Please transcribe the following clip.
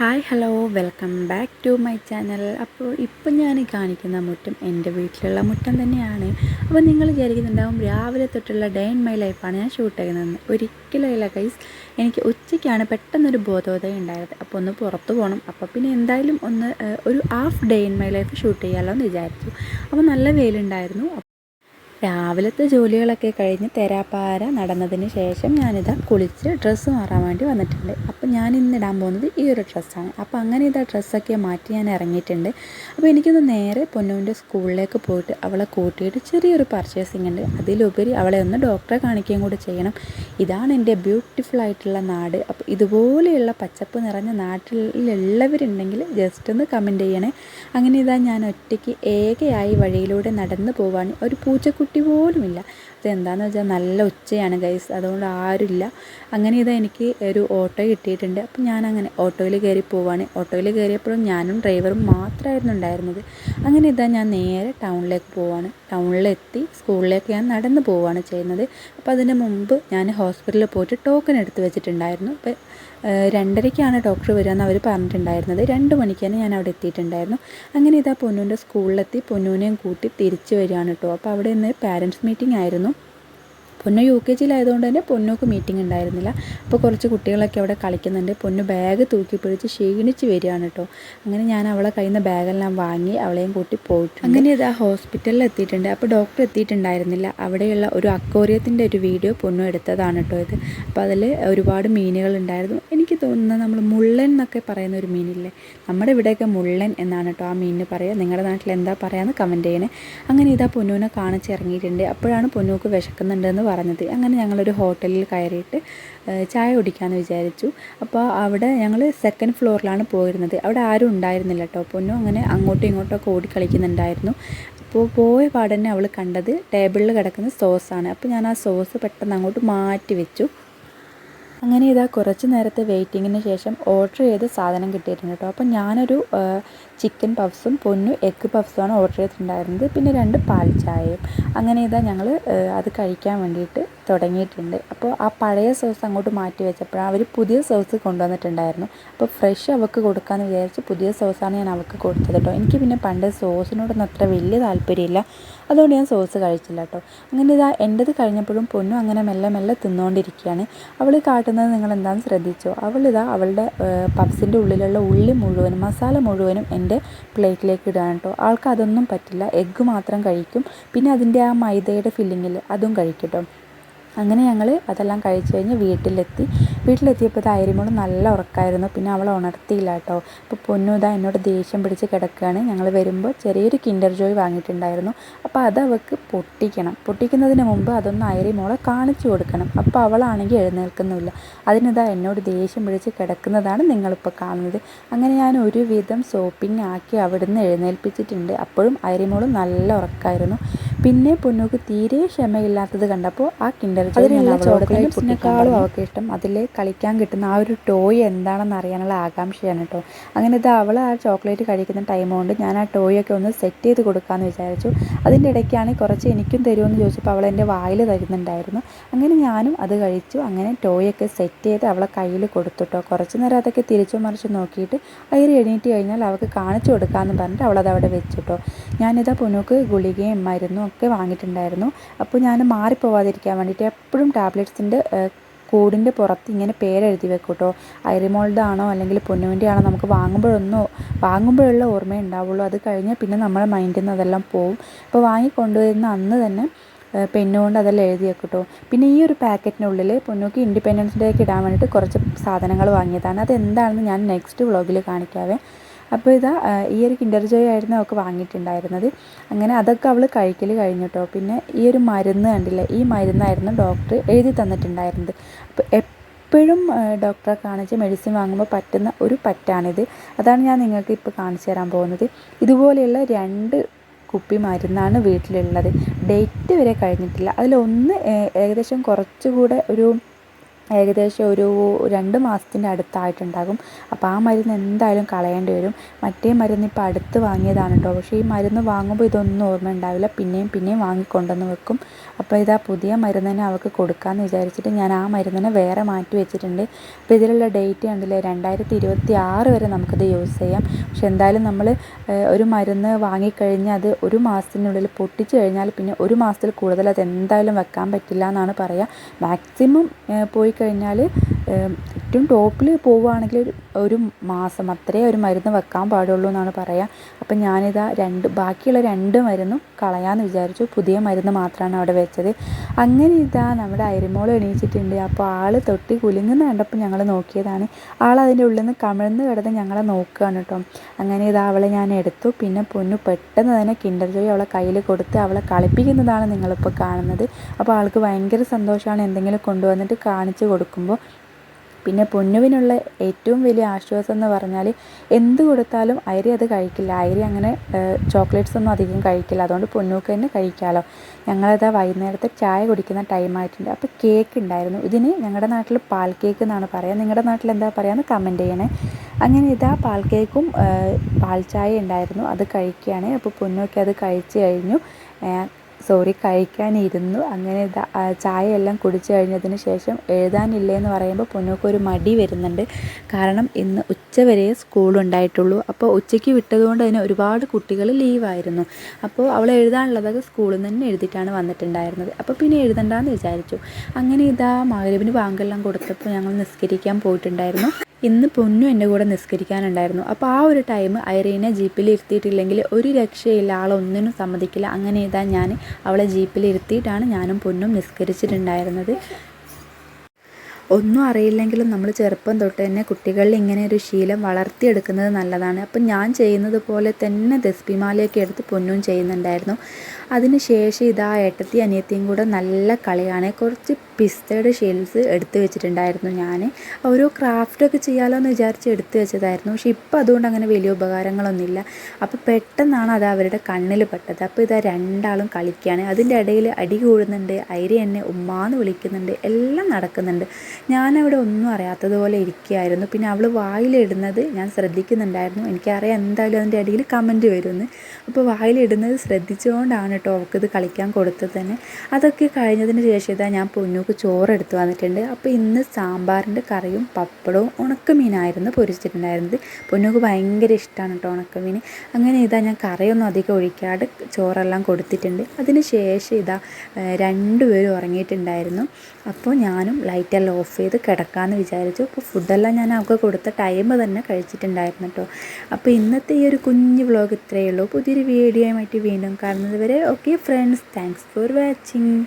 Hi hello welcome back to my channel അപ്പോൾ ഇപ്പം ഞാൻ കാണിക്കുന്ന മുറ്റം എന്റെ വീട്ടിലുള്ള മുറ്റം തന്നെയാണ്. അപ്പോൾ നിങ്ങൾ വിചാരിക്കുന്നുണ്ടാവും രാവിലെ തൊട്ടുള്ള ഡേ ഇൻ മൈ ലൈഫാണ് ഞാൻ ഷൂട്ട് ചെയ്യുന്നത്. ഒരിക്കലും കൈസ് എനിക്ക് ഉച്ചയ്ക്കാണ് പെട്ടെന്നൊരു ബോധോദയം ഉണ്ടായത്. അപ്പോൾ ഒന്ന് പുറത്ത് പോകണം. അപ്പോൾ പിന്നെ എന്തായാലും ഒന്ന് ഒരു half day in my life shoot ചെയ്യാമല്ലോ എന്ന് വിചാരിച്ചു. അപ്പോൾ നല്ല വെയിലുണ്ടായിരുന്നു. രാവിലത്തെ ജോലികളൊക്കെ കഴിഞ്ഞ് തെരാപ്പാര നടന്നതിന് ശേഷം ഞാനിതാ കുളിച്ച് ഡ്രസ്സ് മാറാൻ വേണ്ടി വന്നിട്ടുണ്ട്. അപ്പോൾ ഞാൻ ഇന്ന് ഇടാൻ പോകുന്നത് ഈ ഒരു ഡ്രസ്സാണ്. അപ്പോൾ അങ്ങനെ ഇതാ ഡ്രസ്സൊക്കെ മാറ്റി ഞാൻ ഇറങ്ങിയിട്ടുണ്ട്. അപ്പോൾ എനിക്കൊന്ന് നേരെ പൊന്നുവിന്റെ സ്കൂളിലേക്ക് പോയിട്ട് അവളെ കൂട്ടിയിട്ട് ചെറിയൊരു പർച്ചേസിങ് ഉണ്ട്. അതിലുപരി അവളെ ഒന്ന് ഡോക്ടറെ കാണിക്കുകയും കൂടി ചെയ്യണം. ഇതാണ് എന്റെ ബ്യൂട്ടിഫുൾ ആയിട്ടുള്ള നാട്. അപ്പോൾ ഇതുപോലെയുള്ള പച്ചപ്പ് നിറഞ്ഞ നാട്ടിലുള്ളവരുണ്ടെങ്കിൽ ജസ്റ്റ് ഒന്ന് കമന്റ് ചെയ്യണേ. അങ്ങനെ ഇതാ ഞാൻ ഒറ്റയ്ക്ക് ഏകയായി വഴിയിലൂടെ നടന്നു പോവാണ്. ഒരു പൂച്ചക്കുട്ടി പോലുമില്ല. അതെന്താണെന്ന് വെച്ചാൽ നല്ല ഉച്ചയാണ് ഗൈസ് അതുകൊണ്ട് ആരുമില്ല. അങ്ങനെ ഇതാ എനിക്ക് ഒരു ഓട്ടോ കിട്ടിയിട്ടുണ്ട്. അപ്പം ഞാൻ അങ്ങനെ ഓട്ടോയിൽ കയറി പോവാണ്. ഓട്ടോയിൽ കയറിയപ്പോഴും ഞാനും ഡ്രൈവറും മാത്രമായിരുന്നു ഉണ്ടായിരുന്നത്. അങ്ങനെ ഇതാ ഞാൻ നേരെ ടൗണിലേക്ക് പോവാണ്. ടൗണിലെത്തി സ്കൂളിലേക്ക് ഞാൻ നടന്നു പോവുകയാണ് ചെയ്യുന്നത്. അപ്പോൾ അതിന് മുമ്പ് ഞാൻ ഹോസ്പിറ്റലിൽ പോയിട്ട് ടോക്കൺ എടുത്ത് വെച്ചിട്ടുണ്ടായിരുന്നു. അപ്പോൾ രണ്ടരയ്ക്കാണ് ഡോക്ടർ വരികയെന്ന് അവർ പറഞ്ഞിട്ടുണ്ടായിരുന്നത്. രണ്ട് മണിക്ക് തന്നെ ഞാൻ അവിടെ എത്തിയിട്ടുണ്ടായിരുന്നു. അങ്ങനെ ഇതാ പൊന്നൂന്റെ സ്കൂളിലെത്തി. പൊന്നൂനെയും കൂട്ടി തിരിച്ചു വരികയാണ് കേട്ടോ അപ്പോൾ അവിടെ ഇന്ന് പാരൻസ് മീറ്റിംഗ് ആയിരുന്നു. പൊന്നു യു കെ ജിയിലായതുകൊണ്ട് തന്നെ പൊന്നുക്ക് മീറ്റിംഗ് ഉണ്ടായിരുന്നില്ല. അപ്പോൾ കുറച്ച് കുട്ടികളൊക്കെ അവിടെ കളിക്കുന്നുണ്ട്. പൊന്നു ബാഗ് തൂക്കി പിടിച്ച് ക്ഷീണിച്ച് വരികയാണ് കേട്ടോ. അങ്ങനെ ഞാൻ അവളെ കയ്യിൽ നിന്ന് ബാഗെല്ലാം വാങ്ങി അവളെയും കൂട്ടി പോയിട്ടുണ്ട്. അങ്ങനെ ഇത് ആ ഹോസ്പിറ്റലിൽ എത്തിയിട്ടുണ്ട്. അപ്പോൾ ഡോക്ടർ എത്തിയിട്ടുണ്ടായിരുന്നില്ല. അവിടെയുള്ള ഒരു അക്കോറിയത്തിന്റെ ഒരു വീഡിയോ പൊന്നു എടുത്തതാണ് കേട്ടോ ഇത്. അപ്പോൾ അതിൽ ഒരുപാട് മീനുകൾ ഉണ്ടായിരുന്നു. എനിക്ക് തോന്നുന്നത് നമ്മൾ മുള്ളൻ എന്നൊക്കെ പറയുന്ന ഒരു മീനില്ലേ? നമ്മുടെ ഇവിടെയൊക്കെ മുള്ളൻ എന്നാണ് കേട്ടോ ആ മീനിന് പറയുക. നിങ്ങളുടെ നാട്ടിൽ എന്താ പറയുക എന്ന് കമന്റ് ചെയ്യണേ. അങ്ങനെ ഇതാ പൊന്നുവിനെ കാണിച്ചിറങ്ങിയിട്ടുണ്ട്. അപ്പോഴാണ് പൊന്നുക്ക് വിശക്കുന്നുണ്ടെന്ന് പറഞ്ഞത്. അങ്ങനെ ഞങ്ങളൊരു ഹോട്ടലിൽ കയറിയിട്ട് ചായ കുടിക്കാമെന്ന് വിചാരിച്ചു. അപ്പോൾ അവിടെ ഞങ്ങൾ സെക്കൻഡ് ഫ്ലോറിലാണ് പോയിരുന്നത്. അവിടെ ആരും ഉണ്ടായിരുന്നില്ല കേട്ടോ പൊന്നു അങ്ങനെ അങ്ങോട്ടും ഇങ്ങോട്ടും ഒക്കെ ഓടി കളിക്കുന്നുണ്ടായിരുന്നു അപ്പോൾ പോയ പാടന്നെ അവൾ കണ്ടത് ടേബിളിൽ കിടക്കുന്ന സോസാണ് അപ്പോൾ ഞാൻ ആ സോസ് പെട്ടെന്ന് അങ്ങോട്ട് മാറ്റി വെച്ചു. അങ്ങനെ ഇതാ കുറച്ച് നേരത്തെ വെയിറ്റിങ്ങിന് ശേഷം ഓർഡർ ചെയ്ത സാധനം കിട്ടിയിട്ടുണ്ട് കേട്ടോ അപ്പം ഞാനൊരു ചിക്കൻ പഫ്സും പൊന്നു എഗ് പഫ്സുമാണ് ഓർഡർ ചെയ്തിട്ടുണ്ടായിരുന്നത്. പിന്നെ രണ്ട് പാൽ ചായയും. അങ്ങനെ ഇതാ ഞങ്ങൾ അത് കഴിക്കാൻ വേണ്ടിയിട്ട് തുടങ്ങിയിട്ടുണ്ട്. അപ്പോൾ ആ പഴയ സോസ് അങ്ങോട്ട് മാറ്റി വെച്ചപ്പോൾ അവർ പുതിയ സോസ് കൊണ്ടുവന്നിട്ടുണ്ടായിരുന്നു. അപ്പോൾ ഫ്രഷ് അവൾക്ക് കൊടുക്കാമെന്ന് വിചാരിച്ച് പുതിയ സോസാണ് ഞാൻ അവൾക്ക് കൊടുത്തത് കേട്ടോ എനിക്ക് പിന്നെ പണ്ട് സോസിനോടൊന്നും അത്ര വലിയ താല്പര്യമില്ല. അതുകൊണ്ട് ഞാൻ സോസ് കഴിച്ചില്ല കേട്ടോ അങ്ങനെ ഇതാ എന്റെത് കഴിഞ്ഞപ്പോഴും പൊന്നു അങ്ങനെ മെല്ലെ മെല്ലെ തിന്നുകൊണ്ടിരിക്കുകയാണ് അവൾ കാട്ടുന്നത് നിങ്ങൾ എന്താണെന്ന് ശ്രദ്ധിച്ചോ? അവളിതാ അവളുടെ പപ്സിന്റെ ഉള്ളിലുള്ള ഉള്ളി മുഴുവനും മസാല മുഴുവനും എന്റെ പ്ലേറ്റിലേക്ക് ഇടുകയാണ് കേട്ടോ. ആൾക്ക് അതൊന്നും പറ്റില്ല. എഗ്ഗ് മാത്രം കഴിക്കും. പിന്നെ അതിന്റെ ആ മൈദയുടെ ഫില്ലിങ്ങിൽ അതും കഴിക്കും കേട്ടോ. അങ്ങനെ ഞങ്ങൾ അതെല്ലാം കഴിച്ച് കഴിഞ്ഞ് വീട്ടിലെത്തി. വീട്ടിലെത്തിയപ്പോൾ ധൈര്യമോൾ നല്ല ഉറക്കമായിരുന്നു പിന്നെ അവൾ ഉണർത്തിയില്ല കേട്ടോ. അപ്പോൾ പൊന്നുത എന്നോട് ദേഷ്യം പിടിച്ച് കിടക്കുകയാണ്. ഞങ്ങൾ വരുമ്പോൾ ചെറിയൊരു കിൻഡർ ജോയ് വാങ്ങിയിട്ടുണ്ടായിരുന്നു. അപ്പോൾ അത് അവൾക്ക് പൊട്ടിക്കണം. പൊട്ടിക്കുന്നതിന് മുമ്പ് അതൊന്ന് അയറിമോളെ കാണിച്ചു കൊടുക്കണം. അപ്പോൾ അവളാണെങ്കിൽ എഴുന്നേൽക്കുന്നില്ല. അതിനിതാ എന്നോട് ദേഷ്യം പിടിച്ച് കിടക്കുന്നതാണ് നിങ്ങളിപ്പോൾ കാണുന്നത്. അങ്ങനെ ഞാൻ ഒരുവിധം സോപ്പിംഗ് ആക്കി അവിടുന്ന് എഴുന്നേൽപ്പിച്ചിട്ടുണ്ട്. അപ്പോഴും അയറിമോൾ നല്ല ഉറക്കമായിരുന്നു പിന്നെ പൊന്നുക്ക് തീരെ ക്ഷമയില്ലാത്തത് കണ്ടപ്പോൾ ആ കിൻഡർ അതിലുള്ള ചോക്ലേറ്റ്സിനേക്കാളും അവൾക്ക് ഇഷ്ടം അതിൽ കളിക്കാൻ കിട്ടുന്ന ആ ഒരു ടോയ് എന്താണെന്ന് അറിയാനുള്ള ആകാംക്ഷയാണ് കേട്ടോ അങ്ങനെ ഇത് അവൾ ആ ചോക്ലേറ്റ് കഴിക്കുന്ന ടൈം കൊണ്ട് ഞാൻ ആ ടോയൊക്കെ ഒന്ന് സെറ്റ് ചെയ്ത് കൊടുക്കാമെന്ന് വിചാരിച്ചു. അതിന്റെ ഇടയ്ക്കാണ് കുറച്ച് എനിക്കും തരുമെന്ന് ചോദിച്ചപ്പോൾ അവൾ എന്റെ വായിൽ തരുന്നുണ്ടായിരുന്നു. അങ്ങനെ ഞാനും അത് കഴിച്ചു. അങ്ങനെ ടോയൊക്കെ സെറ്റ് ചെയ്ത് അവളെ കയ്യിൽ കൊടുത്തുട്ടോ കുറച്ച് നേരം അതൊക്കെ തിരിച്ചു മറിച്ച് നോക്കിയിട്ട് അയറി എണീറ്റ് കഴിഞ്ഞാൽ അവൾക്ക് കാണിച്ചു കൊടുക്കാമെന്ന് പറഞ്ഞിട്ട് അവളത് അവിടെ വെച്ചു കേട്ടോ ഞാനിതാ പുനുക്ക് ഗുളികയും മരുന്നും ഒക്കെ വാങ്ങിയിട്ടുണ്ടായിരുന്നു. അപ്പോൾ ഞാൻ മാറിപ്പോവാതിരിക്കാൻ വേണ്ടിയിട്ട് എപ്പോഴും ടാബ്ലറ്റ്സിന്റെ കൂടിന്റെ പുറത്ത് ഇങ്ങനെ പേരെഴുതി വെക്കും കേട്ടോ ഐറിമോളുടെ ആണോ അല്ലെങ്കിൽ പൊന്നുവിന്റെ ആണോ നമുക്ക് വാങ്ങുമ്പോഴൊന്നോ വാങ്ങുമ്പോഴുള്ള ഓർമ്മ ഉണ്ടാവുള്ളൂ. അത് കഴിഞ്ഞാൽ പിന്നെ നമ്മുടെ മൈൻഡിൽ നിന്ന് അതെല്ലാം പോവും. അപ്പോൾ വാങ്ങിക്കൊണ്ടുവരുന്ന അന്ന് തന്നെ പെണ്ണുകൊണ്ട് അതെല്ലാം എഴുതി വെക്കും കേട്ടോ പിന്നെ ഈ ഒരു പാക്കറ്റിനുള്ളിൽ പൊന്നുക്ക് ഇൻഡിപെൻഡൻസ് ഡേക്ക് ഇടാൻ വേണ്ടിയിട്ട് കുറച്ച് സാധനങ്ങൾ വാങ്ങിയതാണ്. അതെന്താണെന്ന് ഞാൻ നെക്സ്റ്റ് വ്ളോഗിൽ കാണിക്കാവേ. അപ്പോൾ ഇതാ ഈ ഒരു കിൻഡർ ജോയ് ആയിരുന്നു അവൾക്ക് വാങ്ങിയിട്ടുണ്ടായിരുന്നത്. അങ്ങനെ അതൊക്കെ അവൾ കഴിക്കൽ കഴിഞ്ഞു കേട്ടോ പിന്നെ ഈ ഒരു മരുന്ന് കണ്ടില്ലേ ഈ മരുന്നായിരുന്നു ഡോക്ടർ എഴുതി തന്നിട്ടുണ്ടായിരുന്നത്. അപ്പോൾ എപ്പോഴും ഡോക്ടറെ കാണിച്ച് മെഡിസിൻ വാങ്ങുമ്പോൾ പറ്റുന്ന ഒരു പറ്റാണിത്. അതാണ് ഞാൻ നിങ്ങൾക്ക് ഇപ്പോൾ കാണിച്ചു തരാൻ പോകുന്നത്. ഇതുപോലെയുള്ള രണ്ട് കുപ്പി മരുന്നാണ് വീട്ടിലുള്ളത്. ഡേറ്റ് വരെ കഴിഞ്ഞിട്ടില്ല. അതിലൊന്ന് ഏകദേശം കുറച്ചുകൂടെ ഒരു ഏകദേശം ഒരു രണ്ട് മാസത്തിന്റെ അടുത്തായിട്ടുണ്ടാകും. അപ്പോൾ ആ മരുന്ന് എന്തായാലും കളയേണ്ടി വരും. മറ്റേ മരുന്ന് ഇപ്പോൾ അടുത്ത് വാങ്ങിയതാണ് കേട്ടോ. പക്ഷേ ഈ മരുന്ന് വാങ്ങുമ്പോൾ ഇതൊന്നും ഓർമ്മ ഉണ്ടാവില്ല. പിന്നെയും പിന്നെയും വാങ്ങിക്കൊണ്ടുവന്ന് വെക്കും. അപ്പോൾ ഇതാ പുതിയ മരുന്ന് തന്നെ അവൾക്ക് കൊടുക്കാമെന്ന് വിചാരിച്ചിട്ട് ഞാൻ ആ മരുന്നിനെ വേറെ മാറ്റി വെച്ചിട്ടുണ്ട്. അപ്പോൾ ഇതിലുള്ള ഡേറ്റ് കണ്ടില്ലേ? രണ്ടായിരത്തി ഇരുപത്തി ആറ് വരെ നമുക്കിത് യൂസ് ചെയ്യാം. പക്ഷെ എന്തായാലും നമ്മൾ ഒരു മരുന്ന് വാങ്ങിക്കഴിഞ്ഞാൽ അത് ഒരു മാസത്തിനുള്ളിൽ പൊട്ടിച്ച് കഴിഞ്ഞാൽ പിന്നെ ഒരു മാസത്തിൽ കൂടുതൽ അത് എന്തായാലും വെക്കാൻ പറ്റില്ല എന്നാണ് പറയുക. മാക്സിമം പോയി കഴിഞ്ഞാൽ ഏറ്റവും ടോപ്പിൽ പോവുകയാണെങ്കിൽ ഒരു ഒരു മാസം അത്രേ ഒരു മരുന്ന് വെക്കാൻ പാടുള്ളൂ എന്നാണ് പറയുക. അപ്പം ഞാനിതാ രണ്ട് ബാക്കിയുള്ള രണ്ട് മരുന്നും കളയാമെന്ന് വിചാരിച്ചു. പുതിയ മരുന്ന് മാത്രമാണ് അവിടെ വെച്ചത്. അങ്ങനെ ഇതാ നമ്മുടെ അരിമോൾ എണീച്ചിട്ടുണ്ട്. അപ്പോൾ ആൾ തൊട്ടി കുലുങ്ങുന്ന കണ്ടപ്പോൾ ഞങ്ങൾ നോക്കിയതാണ്. ആൾ അതിന്റെ ഉള്ളിൽ നിന്ന് കമിഴ്ന്ന് കിടന്ന് ഞങ്ങളെ നോക്കുകയാണ് കേട്ടോ. അങ്ങനെ ഇതാ അവളെ ഞാൻ എടുത്തു. പിന്നെ പൊന്നു പെട്ടെന്ന് തന്നെ കിൻഡർ ജോയ് അവളെ കയ്യിൽ കൊടുത്ത് അവളെ കളിപ്പിക്കുന്നതാണ് നിങ്ങളിപ്പോൾ കാണുന്നത്. അപ്പോൾ ആൾക്ക് ഭയങ്കര സന്തോഷമാണ് എന്തെങ്കിലും കൊണ്ടുവന്നിട്ട് കാണിച്ചു കൊടുക്കുമ്പോൾ പിന്നെ പൊന്നുവിനുള്ള ഏറ്റവും വലിയ ആശ്വാസം എന്ന് പറഞ്ഞാൽ എന്ത് കൊടുത്താലും ഐരി അത് കഴിക്കില്ല. ഐരി അങ്ങനെ ചോക്ലേറ്റ്സ് ഒന്നും അധികം കഴിക്കില്ല. അതുകൊണ്ട് പൊന്നൂക്ക് തന്നെ കഴിക്കാമല്ലോ ഞങ്ങളത് വൈകുന്നേരത്തെ ചായ കുടിക്കുന്ന ടൈം ആയിട്ടുണ്ട്. അപ്പോൾ കേക്ക് ഉണ്ടായിരുന്നു. ഇതിന് ഞങ്ങളുടെ നാട്ടിൽ പാൽ കേക്ക് എന്നാണ് പറയുക നിങ്ങളുടെ നാട്ടിൽ എന്താ പറയുക കമന്റ് ചെയ്യണേ. അങ്ങനെ ഇതാ പാൽ കേക്കും പാൽ ചായ ഉണ്ടായിരുന്നു. അത് കഴിക്കുകയാണ്. അപ്പോൾ പൊന്നൂക്ക് അത് കഴിച്ചു കഴിഞ്ഞു. സോറി കഴിക്കാനിരുന്നു. അങ്ങനെ ചായ എല്ലാം കുടിച്ചു കഴിഞ്ഞതിന് ശേഷം എഴുതാനില്ലേ എന്ന് പറയുമ്പോൾ പൊന്നോക്ക് ഒരു മടി വരുന്നുണ്ട്. കാരണം ഇന്ന് ഉച്ചവരെ സ്കൂൾ ഉണ്ടായിട്ടുള്ളൂ. അപ്പോൾ ഉച്ചയ്ക്ക് വിട്ടതുകൊണ്ട് തന്നെ ഒരുപാട് കുട്ടികൾ ലീവായിരുന്നു. അപ്പോൾ അവൾ എഴുതാനുള്ളതൊക്കെ സ്കൂളിൽ നിന്ന് തന്നെ എഴുതിയിട്ടാണ് വന്നിട്ടുണ്ടായിരുന്നത്. അപ്പോൾ പിന്നെ എഴുതണ്ടെന്ന് വിചാരിച്ചു. അങ്ങനെ ഇതാ മകരവിന് ബാങ്കെല്ലാം കൊടുത്തപ്പോൾ ഞങ്ങൾ നിസ്കരിക്കാൻ പോയിട്ടുണ്ടായിരുന്നു. ഇന്ന് പൊന്നു എന്റെ കൂടെ നിസ്കരിക്കാനുണ്ടായിരുന്നു. അപ്പോൾ ആ ഒരു ടൈം ഐറീനെ ജീപ്പിൽ ഇരുത്തിയിട്ടില്ലെങ്കിൽ ഒരു രക്ഷയില്ല ആളൊന്നിനും സമ്മതിക്കില്ല. അങ്ങനെ ഇതാ ഞാൻ അവളെ ജീപ്പിൽ ഇരുത്തിയിട്ടാണ് ഞാനും പൊന്നും നിസ്കരിച്ചിട്ടുണ്ടായിരുന്നത്. ഒന്നും അറിയില്ലെങ്കിലും നമ്മൾ ചെറുപ്പം തൊട്ട് തന്നെ കുട്ടികളിൽ ഇങ്ങനെ ഒരു ശീലം വളർത്തിയെടുക്കുന്നത് നല്ലതാണ്. അപ്പം ഞാൻ ചെയ്യുന്നത് പോലെ തന്നെ ദസ്പിമാലയൊക്കെ എടുത്ത് പൊന്നും ചെയ്യുന്നുണ്ടായിരുന്നു. അതിനുശേഷം ഇതാ ഏട്ടത്തി അനിയത്തിയും കൂടെ നല്ല കളിയാണ്. കുറച്ച് പിസ്തയുടെ ഷെൽസ് എടുത്തു വെച്ചിട്ടുണ്ടായിരുന്നു ഞാൻ. ഓരോ ക്രാഫ്റ്റൊക്കെ ചെയ്യാമല്ലോ എന്ന് വിചാരിച്ച് എടുത്തു വെച്ചതായിരുന്നു. പക്ഷേ ഇപ്പം അതുകൊണ്ട് അങ്ങനെ വലിയ ഉപകാരങ്ങളൊന്നുമില്ല. അപ്പോൾ പെട്ടെന്നാണ് അത് അവരുടെ കണ്ണിൽ പെട്ടത്. അപ്പോൾ ഇതാ രണ്ടാളും കളിക്കുകയാണ്. അതിന്റെ ഇടയിൽ അടി കൂടുന്നുണ്ട് ഐരി എന്നെ ഉമ്മാന്ന് വിളിക്കുന്നുണ്ട് എല്ലാം നടക്കുന്നുണ്ട്. ഞാനവിടെ ഒന്നും അറിയാത്തതുപോലെ ഇരിക്കുകയായിരുന്നു. പിന്നെ അവൾ വായിലിടുന്നത് ഞാൻ ശ്രദ്ധിക്കുന്നുണ്ടായിരുന്നു. എനിക്കറിയാം എന്തായാലും അതിന്റെ അടിയിൽ കമന്റ് വരുമെന്ന്. അപ്പോൾ വായിലിടുന്നത് ശ്രദ്ധിച്ചുകൊണ്ടാണ് കേട്ടോ അവൾക്കിത് കളിക്കാൻ കൊടുത്തത് തന്നെ. അതൊക്കെ കഴിഞ്ഞതിന് ശേഷം ഇതാ ഞാൻ പൊന്നൂക്ക് ചോറ് എടുത്ത് വന്നിട്ടുണ്ട്. അപ്പോൾ ഇന്ന് സാമ്പാറിന്റെ കറിയും പപ്പടവും ഉണക്കമീനായിരുന്നു പൊരിച്ചിട്ടുണ്ടായിരുന്നത്. പൊന്നൂക്ക് ഭയങ്കര ഇഷ്ടമാണ് കേട്ടോ ഉണക്കമീൻ. അങ്ങനെ ഇതാ ഞാൻ കറിയൊന്നും അധികം ഒഴിക്കാതെ ചോറെല്ലാം കൊടുത്തിട്ടുണ്ട്. അതിന് ശേഷം ഇതാ രണ്ടുപേരും ഉറങ്ങിയിട്ടുണ്ടായിരുന്നു. അപ്പോൾ ഞാനും ലൈറ്റെല്ലാം ഓഫ് ചെയ്ത് കിടക്കാമെന്ന് വിചാരിച്ചു. അപ്പോൾ ഫുഡെല്ലാം ഞാൻ അവൾക്ക് കൊടുത്ത ടൈം തന്നെ കഴിച്ചിട്ടുണ്ടായിരുന്നു കേട്ടോ അപ്പോൾ ഇന്നത്തെ ഈ ഒരു കുഞ്ഞു വ്ളോഗ് ഇത്രയേ ഉള്ളൂ. പുതിയൊരു വീഡിയോയുമായിട്ട് വീണ്ടും കാണുന്നത് വരെ okay friends thanks for watching